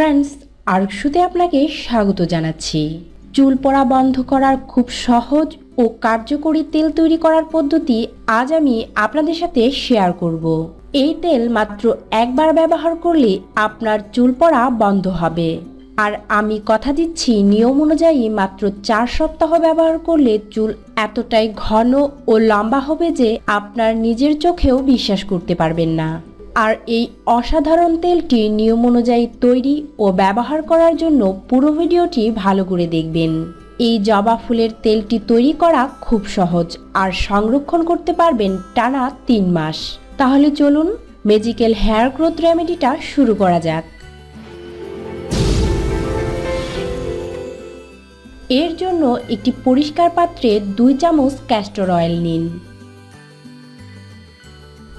Friends আরশুতে আপনাকে স্বাগত জানাচ্ছি। চুল পড়া বন্ধ করার খুব সহজ ও কার্যকরী তেল তৈরি করার পদ্ধতি আজ আমি আপনাদের সাথে শেয়ার করব। এই তেল মাত্র একবার ব্যবহার করলে আপনার চুল পড়া বন্ধ হবে। আর আমি কথা দিচ্ছি নিয়ম অনুযায়ী মাত্র চার সপ্তাহ ব্যবহার করলে চুল এতটাই ঘন ও লম্বা হবে যে আপনার নিজের চোখেও বিশ্বাস করতে পারবেন না। আর এই অসাধারণ তেলটি নিয়ম অনুযায়ী তৈরি ও ব্যবহার করার জন্য পুরো ভিডিওটি ভালো করে দেখবেন। এই জবা ফুলের তেলটি তৈরি করা খুব সহজ আর সংরক্ষণ করতে পারবেন টানা তিন মাস। তাহলে চলুন মেজিক্যাল হেয়ার গ্রোথ রেমেডিটা শুরু করা যাক। এর জন্য একটি পরিষ্কার পাত্রে দুই চামচ ক্যাস্টর অয়েল নিন।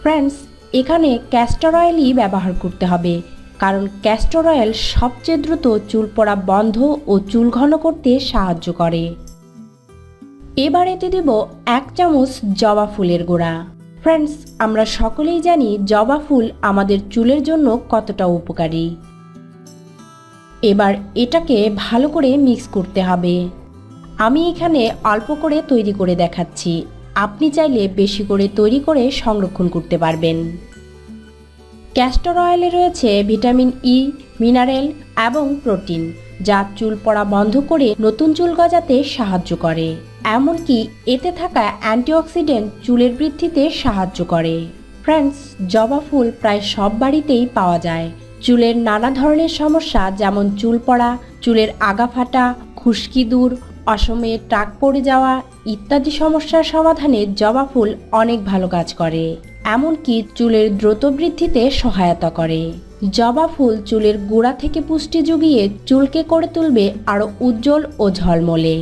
ফ্রেন্ডস এখানে ক্যাস্টর অয়েলই ব্যবহার করতে হবে। কারণ ক্যাস্টর অয়েল সবচেয়ে দ্রুত চুল পড়া বন্ধ ও চুল ঘন করতে সাহায্য করে। এবার এতে দেব এক চামচ জবা ফুলের গোড়া। ফ্রেন্ডস আমরা সকলেই জানি জবা ফুল আমাদের চুলের জন্য কতটা উপকারী। এবার এটাকে ভালো করে মিক্স করতে হবে। আমি এখানে অল্প করে তৈরি করে দেখাচ্ছি। আপনি চাইলে বেশি করে তৈরি করে সংরক্ষণ করতে পারবেন। ক্যাস্টর অয়েলে রয়েছে ভিটামিন ই মিনারেল এবং প্রোটিন যা চুল পড়া বন্ধ করে নতুন চুল গজাতে সাহায্য করে। এমনকি এতে থাকা অ্যান্টিঅক্সিডেন্ট চুলের বৃদ্ধিতে সাহায্য করে। ফ্রেন্ডস জবা ফুল প্রায় সব বাড়িতেই পাওয়া যায়। চুলের নানা ধরনের সমস্যা যেমন চুল পড়া, চুলের আগা ফাটা, খুশকি দূর অসময়ে টাক পড়ে যাওয়া ইত্যাদি সমস্যার সমাধানে জবা ফুল অনেক ভালো কাজ করে, এমনকি চুলের দ্রুত বৃদ্ধিতে সহায়তা করে। জবা ফুল চুলের গোড়া থেকে পুষ্টি জুগিয়ে চুলকে করে তুলবে আরও উজ্জ্বল ও ঝলমলে।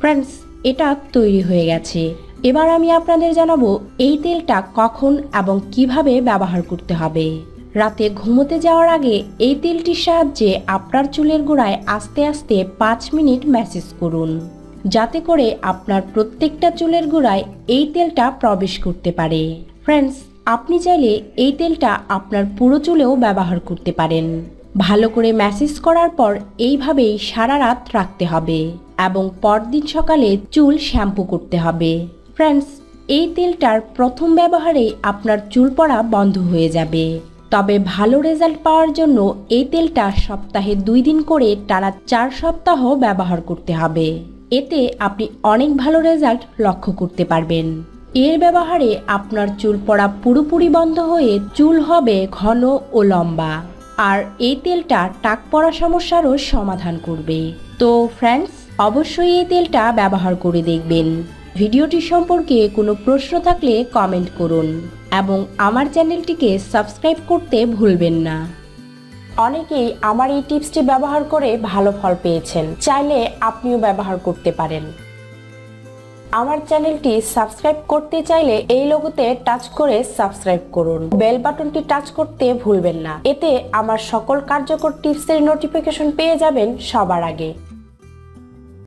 ফ্রেন্ডস এটা তৈরি হয়ে গেছে। এবার আমি আপনাদের জানাব এই তেলটা কখন এবং কীভাবে ব্যবহার করতে হবে। রাতে ঘুমোতে যাওয়ার আগে এই তেলটির সাহায্যে আপনার চুলের গোড়ায় আস্তে আস্তে পাঁচ মিনিট ম্যাসেজ করুন, যাতে করে আপনার প্রত্যেকটা চুলের গোড়ায় এই তেলটা প্রবেশ করতে পারে। ফ্রেন্ডস আপনি চাইলে এই তেলটা আপনার পুরো চুলেও ব্যবহার করতে পারেন। ভালো করে ম্যাসেজ করার পর এইভাবেই সারা রাত রাখতে হবে এবং পরদিন সকালে চুল শ্যাম্পু করতে হবে। ফ্রেন্ডস এই তেলটার প্রথম ব্যবহারেই আপনার চুল পড়া বন্ধ হয়ে যাবে। তবে ভালো রেজাল্ট পাওয়ার জন্য এই তেলটা সপ্তাহে দুই দিন করে টানা চার সপ্তাহ ব্যবহার করতে হবে। এতে আপনি অনেক ভালো রেজাল্ট লক্ষ্য করতে পারবেন। এর ব্যবহারে আপনার চুল পড়া পুরোপুরি বন্ধ হয়ে চুল হবে ঘন ও লম্বা। আর এই তেলটা টাক পড়া সমস্যারও সমাধান করবে। তো ফ্রেন্ডস অবশ্যই এই তেলটা ব্যবহার করে দেখবেন। ভিডিওটি সম্পর্কে কোনো প্রশ্ন থাকলে কমেন্ট করুন এবং আমার চ্যানেলটিকে সাবস্ক্রাইব করতে ভুলবেন না। অনেকেই আমার এই টিপসটি ব্যবহার করে ভালো ফল পেয়েছেন, চাইলে আপনিও ব্যবহার করতে পারেন। আমার চ্যানেলটি সাবস্ক্রাইব করতে চাইলে এই লোগোতে টাচ করে সাবস্ক্রাইব করুন। বেল বাটনটি টাচ করতে ভুলবেন না। এতে আমার সকল কার্যকর টিপসের নোটিফিকেশন পেয়ে যাবেন সবার আগে।